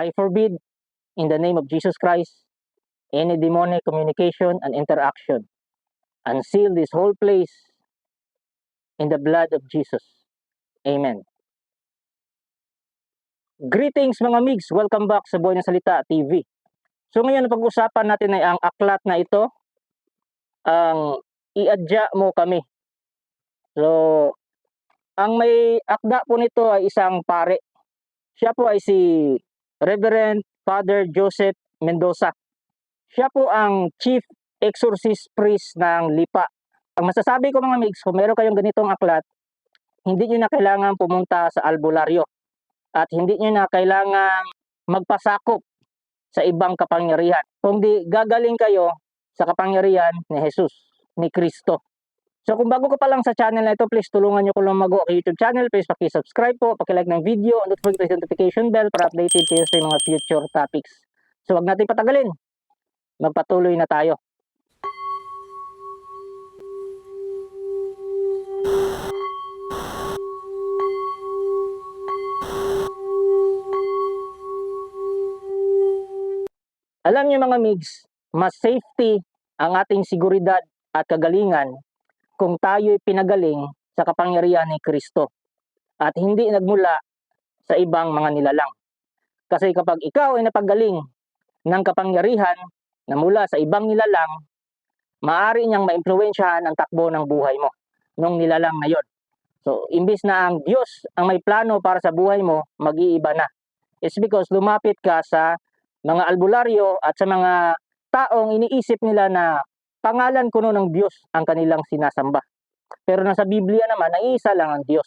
I forbid in the name of Jesus Christ any demonic communication and interaction and seal this whole place in the blood of Jesus. Amen. Greetings mga migs! Welcome back sa Boy ng Salita TV. So ngayon ang pag-usapan natin ay ang aklat na ito, ang iadya mo kami. So, ang may akda po nito ay isang pare. Siya po ay si Reverend Father Joseph Mendoza. Siya po ang Chief Exorcist Priest ng Lipa. Ang masasabi ko mga migs, kung meron kayong ganitong aklat, hindi nyo na kailangan pumunta sa albularyo at hindi nyo na kailangan magpasakop sa ibang kapangyarihan. Kundi gagaling kayo sa kapangyarihan ni Jesus, ni Kristo. So kung bago ka pa lang sa channel na ito, please tulungan nyo ko lumago ang YouTube channel. Please paki-subscribe po, paki-like ng video, and don't forget the notification bell para updated kayo sa mga future topics. So wag natin patagalin. Magpatuloy na tayo. Alam niyo mga migs, mas safety ang ating seguridad at kagalingan kung tayo'y pinagaling sa kapangyarihan ni Kristo at hindi nagmula sa ibang mga nilalang. Kasi kapag ikaw ay napagaling ng kapangyarihan na mula sa ibang nilalang, maaari niyang maimpluwensyahan ang takbo ng buhay mo nung nilalang na yon. So, imbis na ang Diyos ang may plano para sa buhay mo, mag-iiba na. It's because lumapit ka sa mga albularyo at sa mga taong iniisip nila na pangalan kuno ng Diyos ang kanilang sinasamba. Pero nasa Biblia naman, naiisa lang ang Diyos.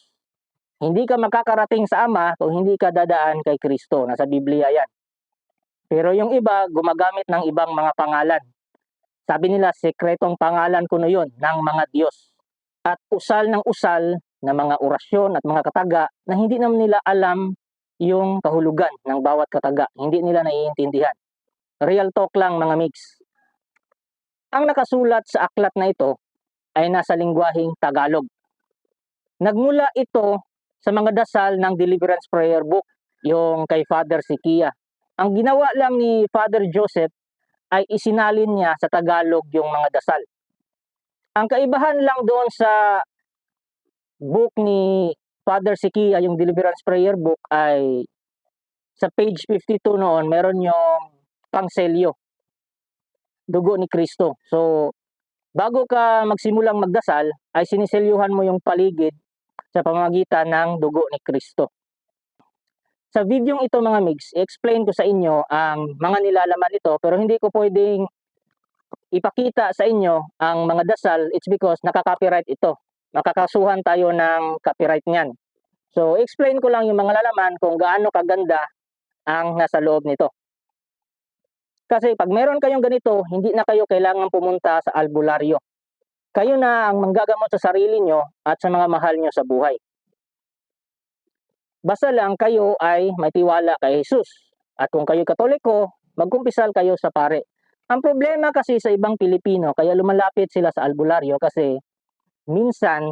Hindi ka makakarating sa Ama kung hindi ka dadaan kay Kristo. Nasa Biblia yan. Pero yung iba, gumagamit ng ibang mga pangalan. Sabi nila, sekretong pangalan kuno yun ng mga Diyos. At usal ng usal na mga orasyon at mga kataga na hindi naman nila alam yung kahulugan ng bawat kataga. Hindi nila naiintindihan. Real talk lang mga mix. Ang nakasulat sa aklat na ito ay nasa lingwaheng Tagalog. Nagmula ito sa mga dasal ng Deliverance Prayer Book, yung kay Father Sikia. Ang ginawa lang ni Father Joseph ay isinalin niya sa Tagalog yung mga dasal. Ang kaibahan lang doon sa book ni Father Sikia, yung Deliverance Prayer Book ay sa page 52 noon, meron yung pangselyo. Dugo ni Kristo. So, bago ka magsimulang magdasal, ay siniselyuhan mo yung paligid sa pamamagitan ng dugo ni Kristo. Sa videong ito mga mix, i-explain ko sa inyo ang mga nilalaman nito pero hindi ko pwedeng ipakita sa inyo ang mga dasal. It's because nakaka-copyright ito. Makakasuhan tayo ng copyright niyan. So, explain ko lang yung mga lalaman kung gaano kaganda ang nasa loob nito. Kasi pag meron kayong ganito, hindi na kayo kailangan pumunta sa albularyo. Kayo na ang manggagamot sa sarili nyo at sa mga mahal nyo sa buhay. Basta lang kayo ay may tiwala kay Jesus. At kung kayo katoliko, magkumpisal kayo sa pare. Ang problema kasi sa ibang Pilipino, kaya lumalapit sila sa albularyo kasi minsan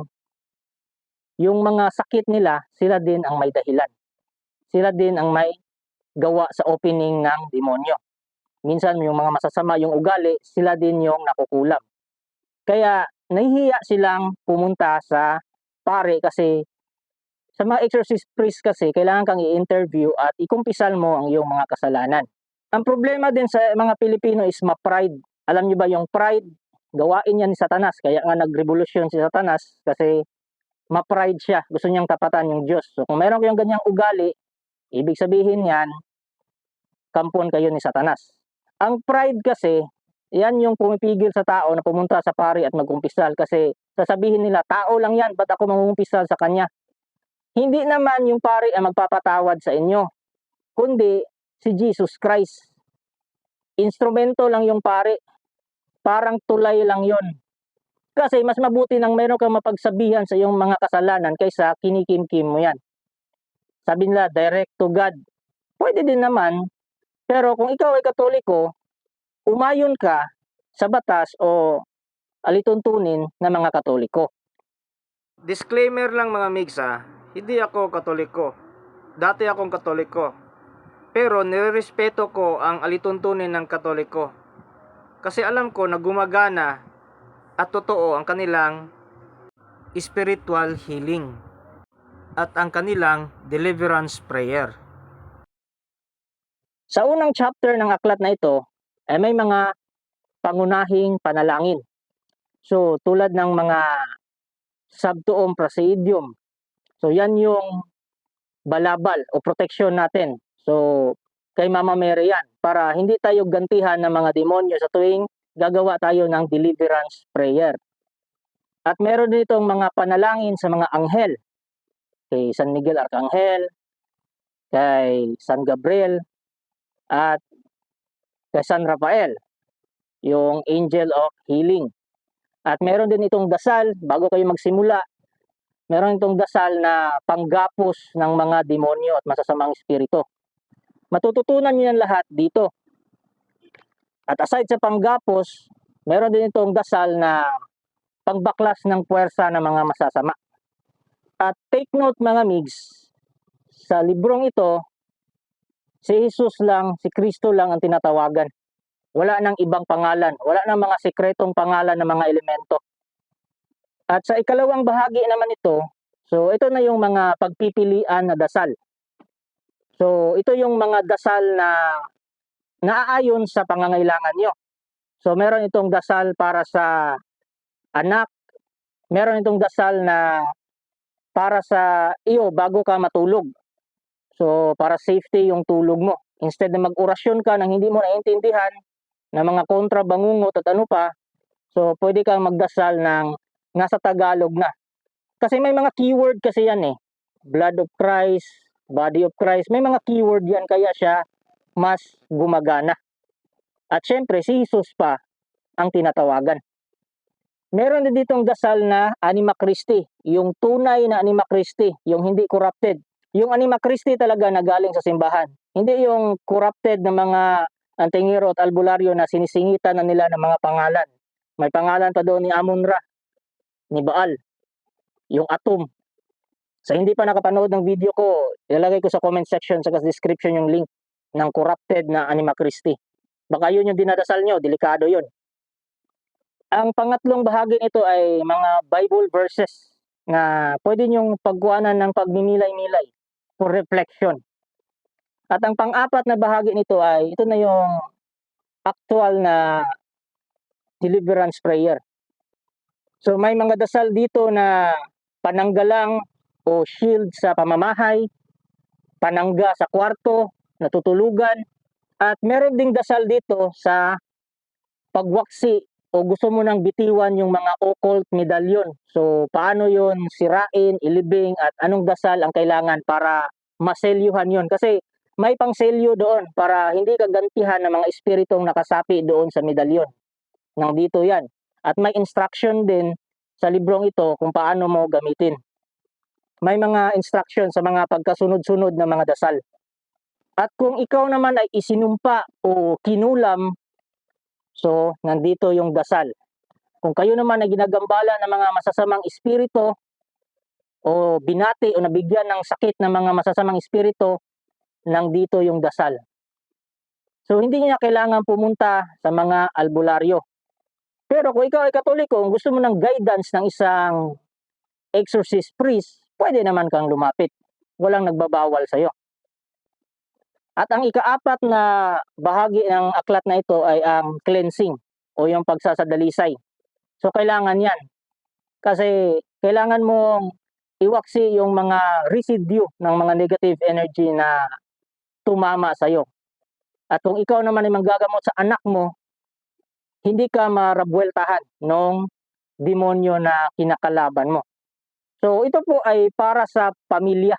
yung mga sakit nila, sila din ang may dahilan. Sila din ang may gawa sa opening ng demonyo. Minsan yung mga masasama yung ugali, sila din yung nakukulam. Kaya nahihiya silang pumunta sa pare kasi sa mga exorcist priest kasi kailangan kang i-interview at ikumpisal mo ang iyong mga kasalanan. Ang problema din sa mga Pilipino is ma-pride. Alam niyo ba yung pride? Gawain yan ni Satanas. Kaya nga nag-revolusyon si Satanas kasi ma-pride siya. Gusto niyang tapatan yung Diyos. So kung meron kayong ganyang ugali, ibig sabihin yan, kampon kayo ni Satanas. Ang pride kasi, yan yung pumipigil sa tao na pumunta sa pari at magkumpisal kasi sasabihin nila, tao lang yan, ba't ako mangumpisal sa kanya? Hindi naman yung pari ang magpapatawad sa inyo, kundi si Jesus Christ. Instrumento lang yung pari. Parang tulay lang yon. Kasi mas mabuti nang meron kang mapagsabihan sa iyong mga kasalanan kaysa kinikimkim mo yan. Sabi nila, direct to God. Pwede din naman, pero kung ikaw ay katoliko, umayon ka sa batas o alituntunin ng mga katoliko. Disclaimer lang mga migs ha, hindi ako katoliko. Dati akong katoliko. Pero nirerespeto ko ang alituntunin ng Katoliko. Kasi alam ko na gumagana at totoo ang kanilang spiritual healing at ang kanilang deliverance prayer. Sa unang chapter ng aklat na ito, ay may mga pangunahing panalangin. So, tulad ng mga subtuum prasidium. So, yan yung balabal o proteksyon natin. So, kay Mama Mary yan para hindi tayo gantihan ng mga demonyo sa tuwing gagawa tayo ng deliverance prayer. At meron din itong mga panalangin sa mga anghel. Kay San Miguel Arcangel, kay San Gabriel, at kay San Rafael, yung Angel of Healing. At meron din itong dasal, bago kayo magsimula, meron itong dasal na panggapos ng mga demonyo at masasamang espiritu. Matututunan niyo yan lahat dito. At aside sa panggapos, meron din itong dasal na pangbaklas ng puwersa ng mga masasama. At take note mga migs, sa librong ito, si Jesus lang, si Kristo lang ang tinatawagan. Wala nang ibang pangalan, wala nang mga sekretong pangalan ng mga elemento. At sa ikalawang bahagi naman ito, so ito na yung mga pagpipilian na dasal. So ito yung mga dasal na naaayon sa pangangailangan nyo. So meron itong dasal para sa anak, meron itong dasal na para sa iyo bago ka matulog. So, para safety yung tulog mo. Instead na mag-orasyon ka nang hindi mo naiintindihan na mga kontra bangungot at ano pa, so pwede kang magdasal ng nasa Tagalog na. Kasi may mga keyword kasi yan eh. Blood of Christ, Body of Christ, may mga keyword yan kaya siya mas gumagana. At syempre, si Jesus pa ang tinatawagan. Meron din ditong dasal na Anima Christi, yung tunay na Anima Christi, yung hindi corrupted. Yung Anima Christi talaga na galing sa simbahan. Hindi yung corrupted na mga antingero at albularyo na sinisingitan na nila ng mga pangalan. May pangalan pa doon ni Amun-Ra, ni Baal, yung Atom. Sa hindi pa nakapanood ng video ko, ilalagay ko sa comment section sa description yung link ng corrupted na Anima Christi. Baka yun yung dinadasal nyo, delikado yun. Ang pangatlong bahagi nito ay mga Bible verses na pwede nyong pagkuhanan ng pagmimilay-milay for reflection. At ang pang-apat na bahagi nito ay ito na yung actual na deliverance prayer. So may mga dasal dito na pananggalang o shield sa pamamahay, panangga sa kwarto, natutulugan, at meron ding dasal dito sa pagwaksi o gusto mo nang bitiwan yung mga occult medallion. So, paano yon sirain, ilibing, at anong dasal ang kailangan para maselyuhan yon Kasi may pang selyo doon para hindi ka gantihan ng mga espiritong nakasapi doon sa medallion. Nang dito yan. At may instruction din sa librong ito kung paano mo gamitin. May mga instruction sa mga pagkasunod-sunod na mga dasal. At kung ikaw naman ay isinumpa o kinulam So, nandito yung dasal. Kung kayo naman ay ginagambala ng mga masasamang espiritu o binati o nabigyan ng sakit ng mga masasamang espiritu, nandito yung dasal. So, hindi niya kailangan pumunta sa mga albularyo. Pero kung ikaw ay katoliko, kung gusto mo ng guidance ng isang exorcist priest, pwede naman kang lumapit. Walang nagbabawal sa'yo. At ang ikaapat na bahagi ng aklat na ito ay ang cleansing o yung pagsasadalisay. So kailangan yan. Kasi kailangan mong iwaksi yung mga residue ng mga negative energy na tumama sa iyo. At kung ikaw naman ay manggagamot sa anak mo, hindi ka marabweltahan ng demonyo na kinakalaban mo. So ito po ay para sa pamilya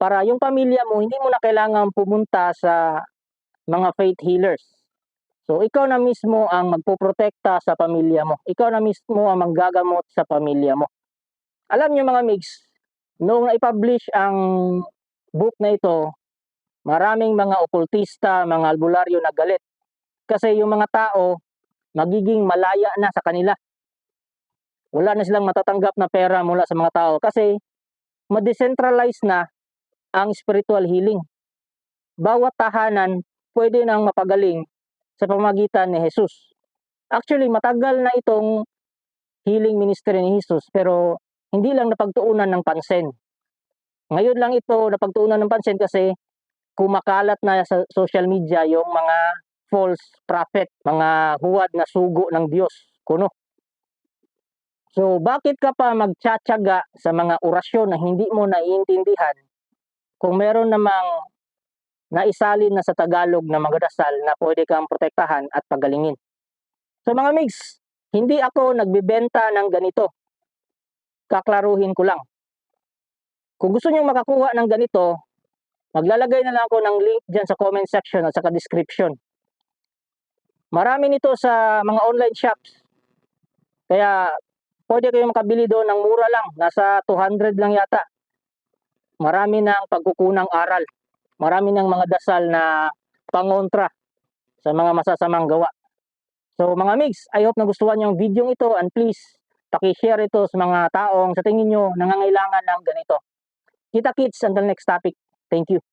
para yung pamilya mo, hindi mo na kailangan pumunta sa mga faith healers. So, ikaw na mismo ang magpoprotekta sa pamilya mo. Ikaw na mismo ang manggagamot sa pamilya mo. Alam niyo mga mix, noong na-publish ang book na ito, maraming mga okultista, mga albularyo na galit. Kasi yung mga tao, magiging malaya na sa kanila. Wala na silang matatanggap na pera mula sa mga tao kasi ma-decentralize na ang spiritual healing. bawat tahanan pwede nang mapagaling sa pamagitan ni Jesus. Actually, matagal na itong healing ministry ni Jesus pero hindi lang napagtuunan ng pansin. Ngayon lang ito napagtuunan ng pansin kasi kumakalat na sa social media yung mga false prophet, mga huwad na sugo ng Diyos, kuno. So, bakit ka pa magtsatsaga sa mga orasyon na hindi mo naiintindihan kung meron namang naisalin na sa Tagalog na mga dasal na pwede kang protektahan at pagalingin. So mga mix, hindi ako nagbebenta ng ganito. Kaklaruhin ko lang. Kung gusto niyo makakuha ng ganito, maglalagay na lang ako ng link dyan sa comment section at sa description. Marami nito sa mga online shops. Kaya pwede kayo makabili doon ng mura lang. Nasa 200 lang yata. Marami ng pagkukunang aral. Marami ng mga dasal na pangontra sa mga masasamang gawa. So mga mix, I hope nagustuhan yung video ito and please paki-share ito sa mga taong sa tingin nyo nangangailangan ng ganito. Kita kits until next topic. Thank you.